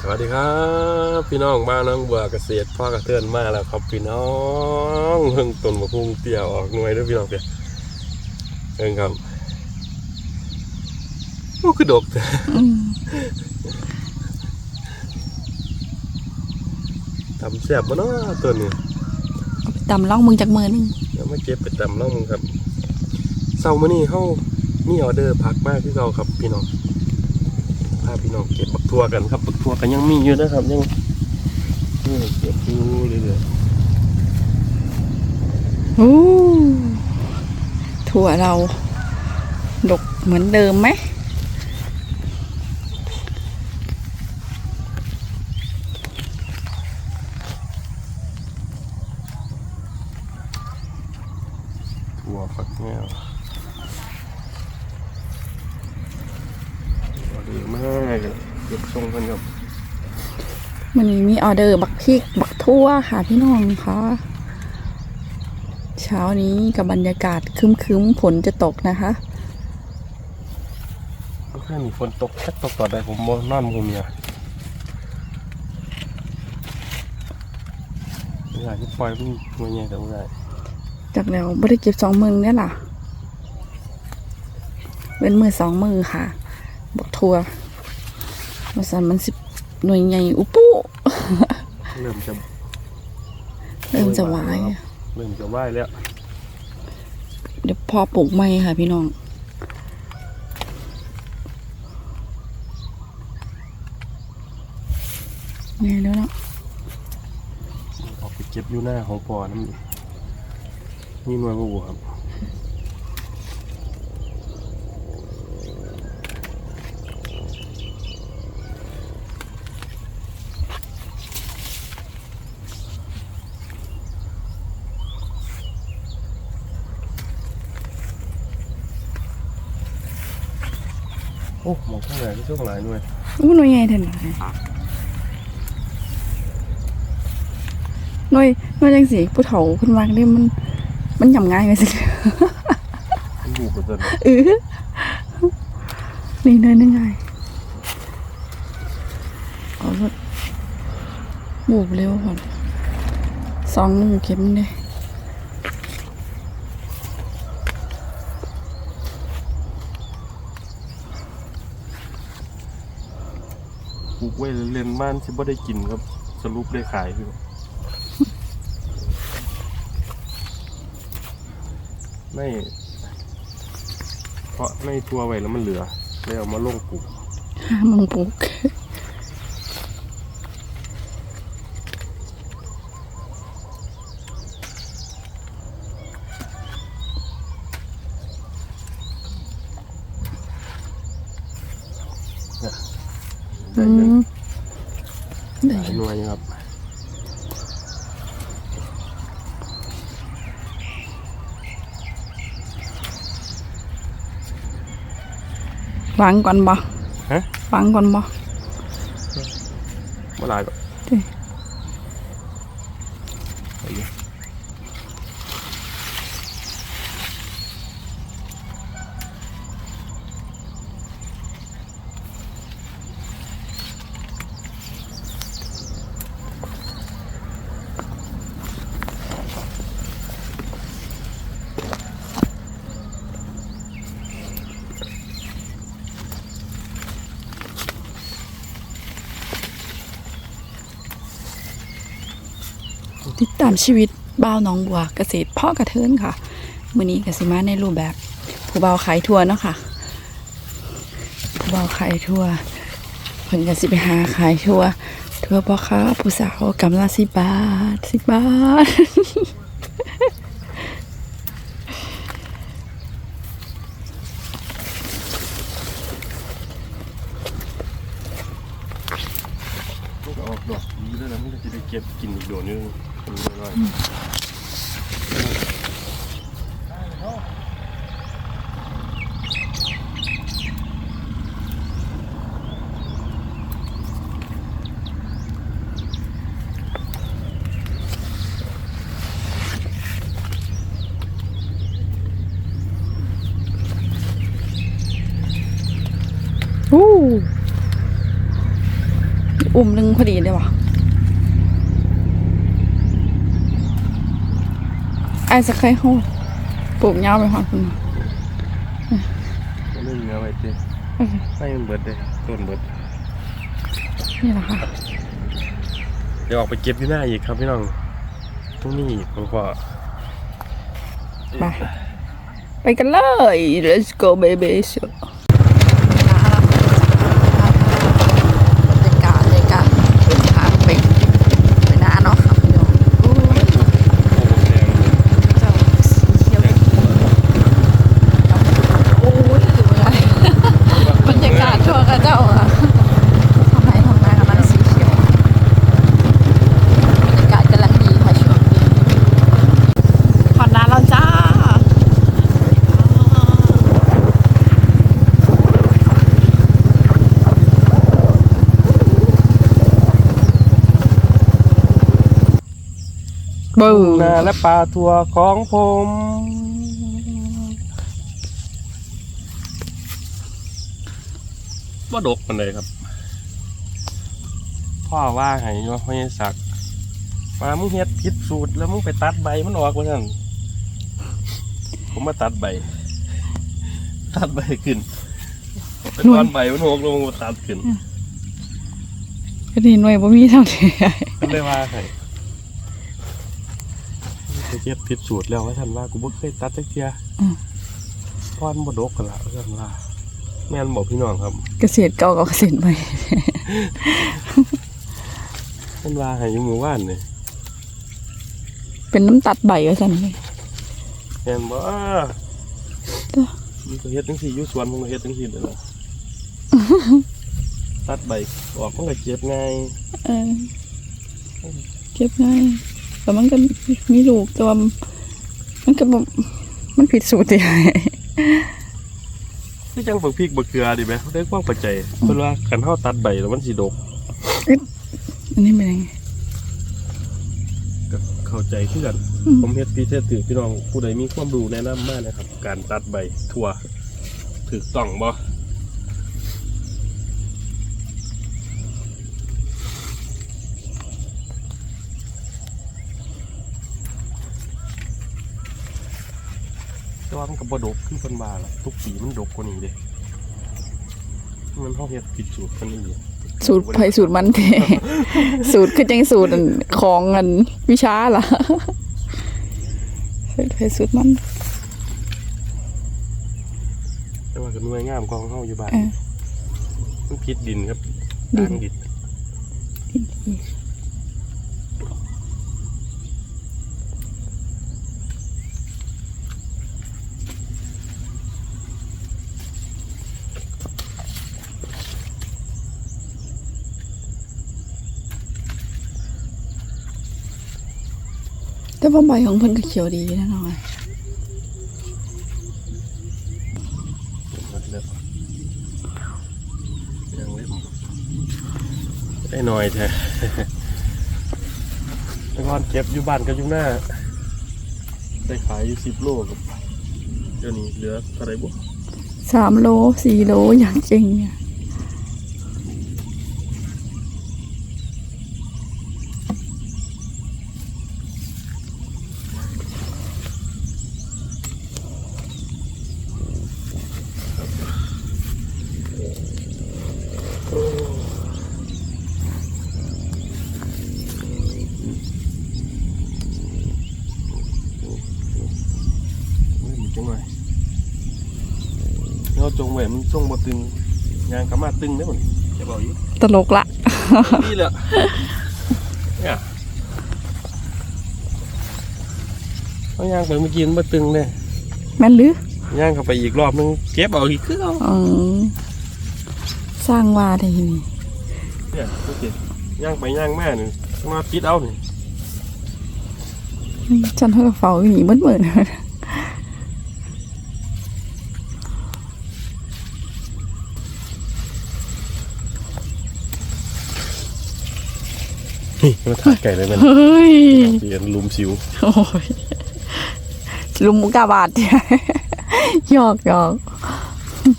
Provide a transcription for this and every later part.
สวัสดีครับ พี่น้องบ้านน้องบัวเกษตรพ่อกระเทือนมาแล้วครับพี่น้องเพิ่งต้นมะพุงเตี่ยวออกหน่วยเด้วยพี่น้องเพียเพิ่งครับโอ้คือดกแต่อืมทำแซ่บมาเนาะต้นนี้เอาไปตำล่องมึงจากมือหนึงเดี๋ยวมาเก็บไปตำน้องมึงครับเสาร์มื้อนี้เฮามีออเดอร์ผักมากที่เราครับพี่น้องพาพี่น้องเก็บบักทั่วกันครับ บักทั่วกันยังมีอยู่นะครับยังเออเก็บอยู่เรื่อยโอ้ถั่วเราดกเหมือนเดิมไหม ๆทั่วฝักแก้วออเดอร์มากเลยเก็บทรงกันครับ มันมี ออเดอร์บักพริกบักทั่วค่ะพี่น้องคะเช้านี้กับบรรยากาศครึ้มๆฝนจะตกนะคะเมื่อคืนมีฝนตกแค่ตกตอนใดผมบ่นอนมูเมียไม่อยากที่ปล่อยมันมัวใหญ่แต่ไม่ได้จากแล้วไม่ได้เก็บสองมือเนี่ยล่ะเป็นมือสองมือค่ะบักทั่วมาสันมันสิบหน่วยใหญ่อุปุ เริ่มจะเริ่มจะหวาย เริ่มจะไหวแล้ว เดี๋ยวพอปลูกไม้ค่ะพี่น้องแม่แล้วเนาะออกไปเก็บอยู่หน้าของปอน้ำนี่นี่หน่วยบวครับโอ้หมองข้างไหนที่ ช่วงหลายหน่วยอู้หน่วยใหญ่เถอะหน่อยหน่วยหน่วยจังสิผู้เฒ่าเพิ่นวางนี่มัน มันยำง่ายไหมสิมันอยู่กับต้นเออนี่หน่วยนึงไงเอารถบูบเร็วก่อนสองมือเข็มเลย ปลูก ไว้เรียนบ้านที่บ่ได้กินครับสรุปได้ขายคือไม่เพราะไม่ทัวไว้แล้วมันเหลือเลยเอามาลงปลูก ห้ามังปลูก ได้ อื เงิน มได้ หลายหน่วยครับวางก่อนบ่ฮะวางก่อนบ่เมื่อไรก็ เด้ ไปเยอะ ติดตามชีวิตบ้าวน้องบัวเกษตรพ่อกระเทินค่ะมือนี้กสิมาในรูปแบบผู้เบาขายทัวเนาะค่ะผู้เบาขายทัวเพิ่นกสิไปหาขายทัวทัวพ่อค้าผู้สาวกำลังสิบบาทสิบบาท อุ้มหนึงพอดีเลยวะไอ้สักใครเขาปลูกยาวไปหอดคุณก็นึ่งเนื้อไว้เจ้ไม่มันเบิดเลยต้นเบิด นี่แหละค่ะ เดี๋ยวออกไปเก็บที่หน้าอีกครับพี่น้องตรงนี้อีกผมก็ไป ไปกันเลย let's go baby บรรยากาศในการเดินทางไปไปนาเนาะค่ะพี่น้องโอ้ยเจ้าสีเขียวโอ้ยถึงเวลาบรรยากาศทั่วกระเจ้าอะทำไมทำไมกำลังสีเขียวบรรยากาศกำลังดีค่ะช่วงนี้ผ่อนนานแล้วจ้า บูนาและปลาทัวของผมว่าดกมันเลยครับ พ่อว่าให้ยว่าพ่อยังสักมามึงเฮ็ดผิดสูตรแล้วมึงไปตัดใบมันออกว่าซั่นผมมาตัดใบ ตัดใบขึ้นเป็นตอนใบมันหกลงมาตัดขึ้นก็ดีหน่วยบ่มีเท่าไหร่ก็เลยว่าให้ ไปเฮ็ดผิดสูตรแล้วว่าท่านว่ากูบ่เคยตัดจักเที่ยพอนบ่ดกกันละว่าท่านว่า แม่นบอกพี่น้องครับเกษตรเก่ากับเกษตรใหม่ท่านว่าให้อยู่หมู่บ้านนี่เป็นน้ำตัดใบก็สั่นเลย แม่นบ่จ้ะมีก็เฮ็ดจังซี่อยู่สวนผมก็เฮ็ดจังซี่นั่นล่ะตัดใบออกมันก็เจ็บง่าย เออเก็บง่าย แต่มันก็มีลูกแต่ว่ามันก็บ่มันผิดสูตรที่คือจังฝักพริกบักเกลือดิแม่ได้ความปัจจัยเพิ่นว่าคันเฮาตัดใบแล้วมันสิดกอันนี้เป็นยังไงก็เข้าใจคือกันอืมผมเฮ็ดพี่เทศถือพี่น้องผู้ใดมีความรู้แนะนำมานะครับ การตัดใบทั่วถูกต้องบ่แต่ว่ามัน ก็บ่ดกคือเพิ่นว่าล่ะทุกปีมันดกกว่านี้เด้มันเฮาเฮ็ดผิดสูตรเพิ่นอีกสูตรไผสูตรมันเทสูตรคือจังสูตรอันของอันวิชาล่ะสูตรไผสูตรมันแต่ว่าก็หน่วยงามกว่าของเฮาอยู่บ้านเออมันผิดดินครับดินทางดินแว่าใบของเพิ่นก็เขียวดีแน่นอนเลือกยังเล่มได้หน่อยแท้แต่ก่อนเก็บอยู่บ้านกับอยู่หน้า ได้ขายอยู่สิบโลครับเดี๋ยวนี้เหลือเท่าไหรบุสามโลสี่โลอย่างจริงเนี่ย มันจงบ่ตึงยางกระมาตึงได้หมดจะบอกอีกตลกละนี่แหละเนี่ยเอายางไปเมื่อกี้มันบ่ตึงเลยแม่นหรือย่างเข้าไปอีกรอบนึงเก็บเอาอีกคือเอาอืมสร้างว่าได้นี่เนี่ยโอเคย่างไปย่างแม่นี่มาปิดเอานี่ฉันเท่ากับเฝ้าอยู่นี่เหมือนเหมือน นี่มาถ่ายไก่เลยมันเฮ้ยเรียนลุมสิวโอ้ยลุมมุกกาบาดเนี่ยหยอกหยอกน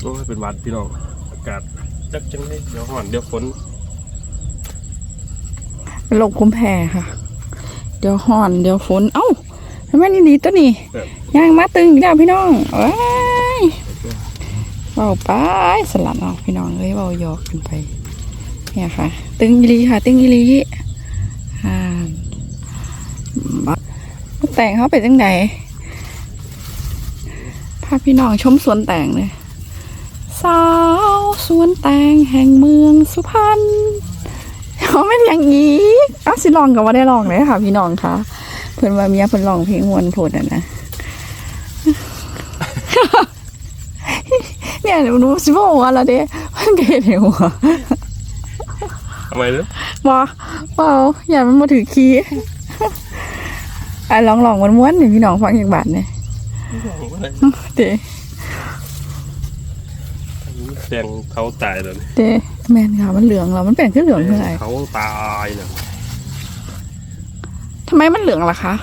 โอ้ยเป็นหวัดพี่น้องอากาศจักจังเลยเดี๋ยวห่อนเดี๋ยวฝนเป็นโรคภูมิแพ้ค่ะ เดี๋ยวห่อนเดี๋ยวฝนเอ้าทำไมนี่ดีตัวนี้แบบย่างมาตึงอีกแล้วพี่น้องเอ้ย เบาไปสลัดเนาะพี่น้องเอ้ยเบาหยอกกันไป เนี่ยค่ะ ตึงอีลีค่ะ ตึงอีลีอ่าบักแต่งเขาไปจังไหนพาพี่น้องชมสวนแต่งเลยสาวสวนแต่งแห่งเมืองสุพรรณเขาไม่นอย่างนี้อ้าสิลองกับว่าได้ลองเลยค่ะ พี่น้องค่ะเพิ่อนว่าเมียเพิ่อนร้องเพลงมวนโพดอะนะ เนี่ยหนูสิบอกว่าละเด้มันเกดหัวทำไมเนี่ยบ่เปล่าอย่ามันมาถือขี้อะลองลองม้วนๆหนึ่งพี่น้องฟังอย่างบาทเนี่ยเด้แดงเขาตายแล้วนี่เด้แม่นค่ะมันเหลืองแล้วมันเป็นขึ้นเหลืองเท่าไหร่เขาตายแล้วทำไมมันเหลืองล่ะคะ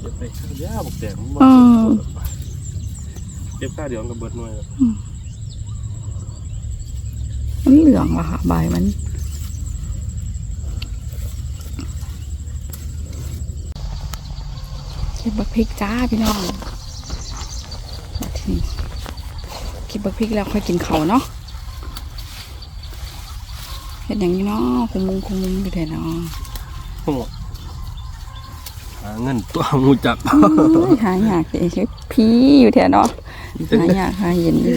เก็บไปข้าวย่าบอกแดงมันอืม เก็บข้าวเดี๋ยวมันกับเบิดหน่อยครับมันเหลืองล่ะค่ะใบมัน เก็บบักพริกจ้าพี่น้องมาทีนี้เก็บบักพริกแล้วค่อยกินเขาวเนาะเห็นอย่างนี้เนาะคงมุงคงมุงอยู่แถวเนาะโอ้หาเงินตัวงูจับเอ้ยหายากเลยพี่อยู่แถวเนาะ หายากหาเย็นอยู่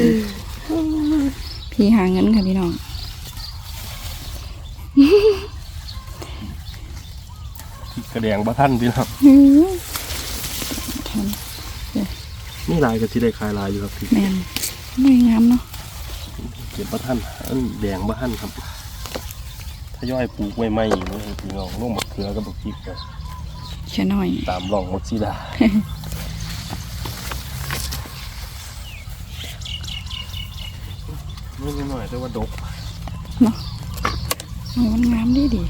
พี่หาเงินค่ะพี่น้องกระแดงบ้าท่านพี่น้องอื้อนี่ลายกับที่ได้คลายลายอยู่ครับพี่แมนหน่วยงามเนาะเก็บบ้าท่านอันแดงบ้าท่านครับถ้าย่อยปลูกไว้ไม่เลยพี่น้องลงมะเขือกับบักพริกครับแค่หน่อย ตามร่องมักซีดา นิดหน่อยแต่ว่าดกโอ้มันงามดีดี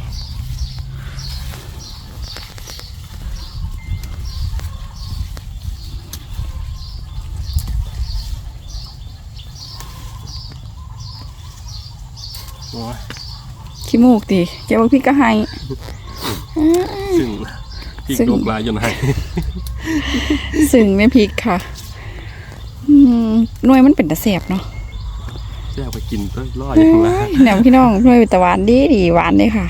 โอ้ยขี้มูกดีเจ้าบักพริกก็ให้ซึ่งพี่ซึ่งดกลายจนให้สึ่งไม่พริกค่ะอืมหน่วยมันเป็นตะเสียบเนาะ แจ้าไปกินก็รอดอย่างไรแหนมพี่น้องหน่วยเป็นตะหวานดีดีหวานเลยค่ะ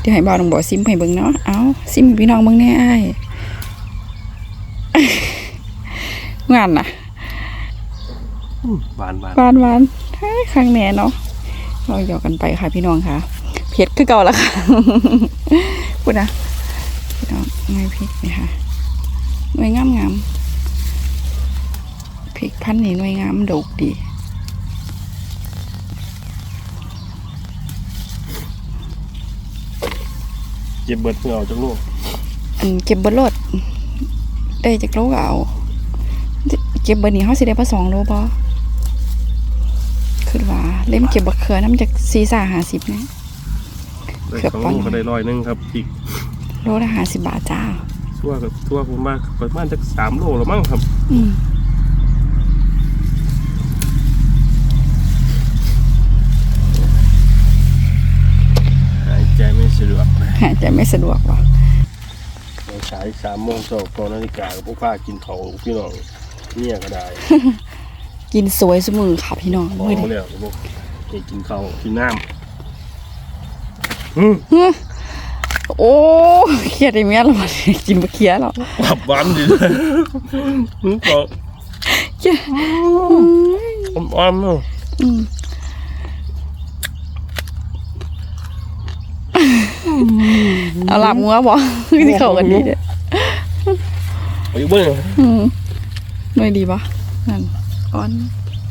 เดี๋ยวให้บ่าวน้องบอกซิมให้เบิ่งเนาะ เอาซิมให้พี่น้องเบิ่งแน่อ้ายงานน่ะหวานหวานหวานหวานเฮ้ยข้างแหน่เนาะ เราหยอกกันไปค่ะพี่น้องค่ะเผ็ดคือเก่าละค่ะ พูดนะพี่น้องไม่พริกนี่ค่ะหน่วยงามงามพริกพันธุ์นี่หน่วยงามดกดี เก็บเบิดเพื่อเอาจากลูกอันเก็บเบิดรถได้จากโลก็เอาเก็บเบิดนี่เขาสิได้พอสองโลบ่คือว่าเล่มเก็บบักเขือน้ำจากซีซ่าหาสิบนะได้เกือบสองปอนด์ลูกก็ได้ร้อยหนึงครับอีกโลละหาสิบบาทจ้าทั่วกับทั่วผมมาประมาณจะสามโลแล้วมั้งครับ อืม หายใจไม่สะดวก นะหายใจไม่สะดวกว่ะเราฉายสามโมงเช้าก่อนนาฬิกากับพวกป้ากินเขาวพี่น้องเนี่ยก็ได้ กินสวยสมือค่ะพี่น้องมองมื้อมานี้แล้วพวกให้กินข้าวกินน้ำอืมโอ้เครียดไอ้เมียแล้วบัดนี้กินบ่เครียดหรอกกลับบ้านดิอืมก็เครียดอ้อมๆเนาะอืม เอาหลับงัวบ่ที่เข้ากันดีเด้อไปอยู่เบ้างอืมหน่วยดีปะนั่นอ่อน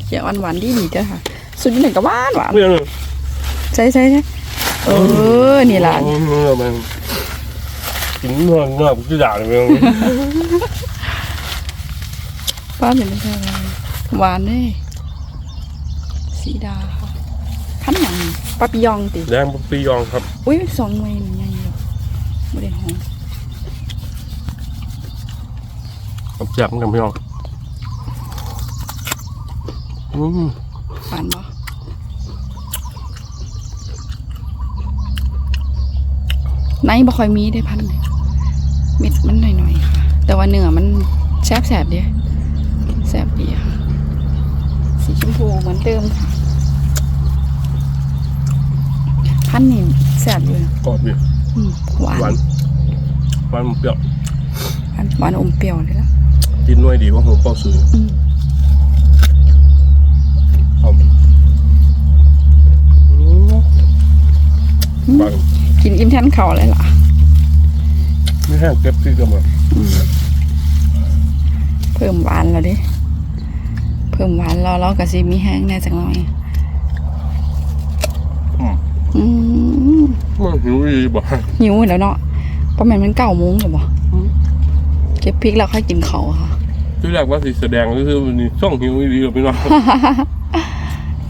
เขียวอ่อนหวานดีดีเจ้าค่ะ สุดที่ไหนก็หวานหวานเพื่อนใช่ใช่ใช่เออ นี่ล่ะเออมันกินเนื้อเนื้อกูจะด่าเลยมึงป้าเป็นไม่ใช่อะไรหวานเลยสีดาค่ะพันหยังปาปิยองติแดงปุ๊บปียองครับ อุ้ยสองหน่วยนี่ใหญ่อยู่ไม่ได้หอมผมจับมันกันพี่น้องอืมหวานบ่ในบ่ค่อยมีได้พันธุ์เม็ดมันหน่อยๆค่ะ แต่ว่าเนื้อมันแซ่บแสบๆดีแซ่บดีค่ะ สีชมพูเหมือนเดิมค่ะ พันธุ์นี่แซ่บอยู่กรอบอยู่อืม หวานหวานหวานเปรี้ยวหวานหวานอมเปรี้ยวเลยละกินหน่วยดีกว่าหัวเป้าซื้ออืมหอมอืมหวานกินอิ่มแทนเขาเลยล่ะไม่แห้งเก็บที่กันมาเพิ่มหวานแล้วดิเพิ่มหวานรอเรากับซีมีแห้งแน่จังหน่อยอืมอื มมันหิวอีบ่หิวแล้วเนาะประมาณมันเก้าโมงหรือเปล่าอืมเก็บพริกแล้วค่อยกินเขาวค่ะที่แรกว่าสิแสดงก็คือมันนี่ช่องหิวอีดีกับพี่น้อง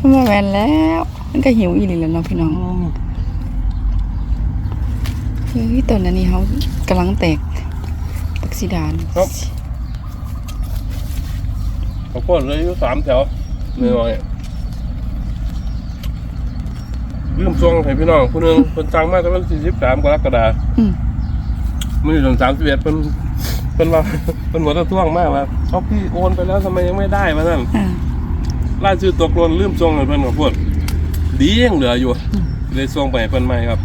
ประมาณแล้ว มันก็หิวอีหลีแล้วเนาะพี่น้องเฮ้ยตอนนั้นนี่เขากำลังแตกตักซิดานครับข้าวโพดเลยอยู่สามแถวน้อยๆ ลืมซองให้พี่น้องผู้หนึงคนจ้างมากก็เป็นสี่สิบสามกรกฎาคมอืม มือถึงสามสิบเอ็ดเป็นเป็นว่าเป็นหัวตะท่วงมากว่าเขาพี่โอนไปแล้วทำไมยังไม่ได้มานั่นอ่าล่าชื่อตกหลนลืมซองให้เพิ่นกับพวกดียังเหลืออยู่เลยซองไปให้เพิ่นใหม่ครับ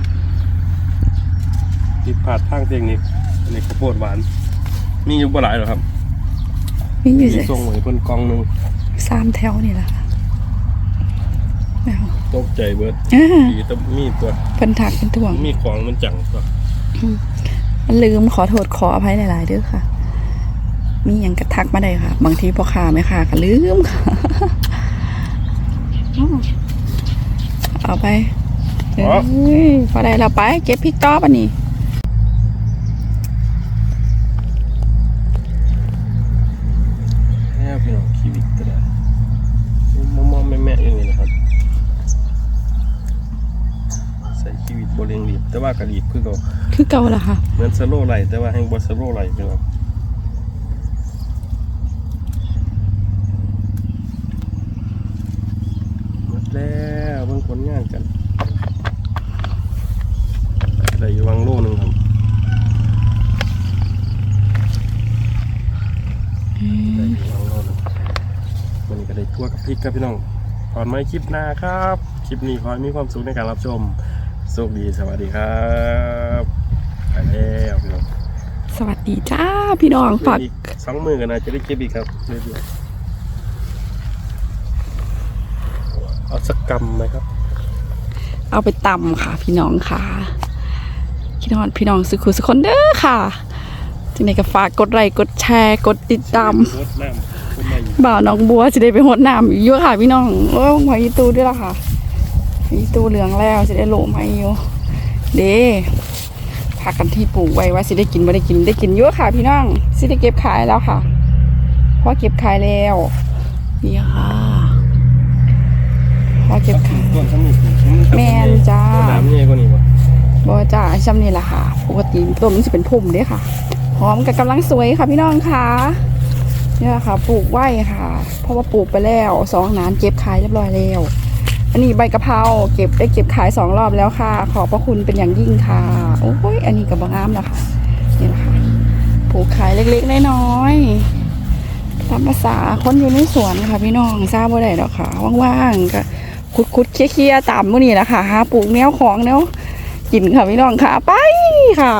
ผิดพลาดทางเทคนิคอันนี้ข้าวโพดหวาน มีอยู่บ่หลายหรอกครับ มีอยู่มีสิซองไว้เพิ่นกล่องหนึงสามแถวนี่แหละค่ะเอา ตกใจเบิดอ่าดีแต้องมีตัวเพิ่นถักเป็นถ่วง มีของมันจังตัวมันลืมขอโทษขออภัยหลาย ๆเด้อค่ะ มีอย่างกระทักมาได้ค่ะ บางทีพ่อค้าแม่ค้าก็ลืมค่ะอืมเอาไปเอ้ยพอได้เราไป เก็บพริกต้อปะนี่ แค่พี่น้องชีวิตก็ได้มอมๆแม่ๆอย่างนี้นะครับ ใส่ชีวิต บ่เร่งรีบแต่ว่ากะรีบคือเขาคือเก่าละค่ะเหมือนสโลว์ไลท์แต่ว่าแห่งบ่สโลว์ไลท์พี่น้องหมดแล้วเบิ่งผลงานกันได้อยู่วังโลหนึงครับได้อยู่วังโลหนึงมันก็ได้ทั่วกับพริกครับพี่น้องก่อนไหมคลิปหน้าครับ คลิปนี้ขอให้มีความสุขในการรับชม โชคดีสวัสดีครับไปแล้วพี่น้องสวัสดีจ้าพี่น้องฝากอีกสองมือกันนะจะได้คลิปอีกครับเรื่อยๆเอาสักกำไหมครับ เอาไปตำค่ะ พี่น้องค่ะพี่น้องพี่น้องสุขุสุขคนเด้อค่ะจังไดก็ฝากกดไลค์กดแชร์กดติดตามรดน้ำคุณมาอยู่บ่าวน้องบัวจะได้ไปหดน้ำอีกเยอะค่ะ พี่น้องโอ้ยหอยอีตูด้วยล่ะค่ะ อีตูเหลืองแล้วจะได้โหลมาอยู่เด้พากันที่ปลูกไว้ว่าสิได้กินไม่ได้กินได้กินเยอะค่ะ พี่น้องสิได้เก็บขายแล้วค่ะเพราะเก็บขายแล้วนี่ค่ะพอเก็บขายต้นสมุนแม่นจ้าน้ำใหญ่กว่านี้ป่ะบอจ้าช่ำนี่แหละค่ะปกติต้นมันจะเป็นพุ่มเด้ค่ะหอมกับกำลังสวยค่ะพี่น้องค่ะเนี่ยค่ะ ปลูกไว้ค่ะ เพราะว่าปลูกไปแล้วสองนานเก็บขายเรียบร้อยแล้ว อันนี้ใบกะเพราเก็บได้เก็บขายสองรอบแล้วค่ะ ขอบพระคุณเป็นอย่างยิ่งค่ะ โอ้ยอันนี้กับบางามแล้วค่ะนี่แหละค่ะปลูกขายเล็กๆน้อยๆตามภาษาคนอยู่ในสวนค่ะพี่น้องทราบว่าได้หรอกค่ะว่างๆก็คุดๆเคลียๆตามมื้อนี้แหละค่ะหาปลูกแนวของแนวกินค่ะพี่น้องค่ะ ไปค่ะ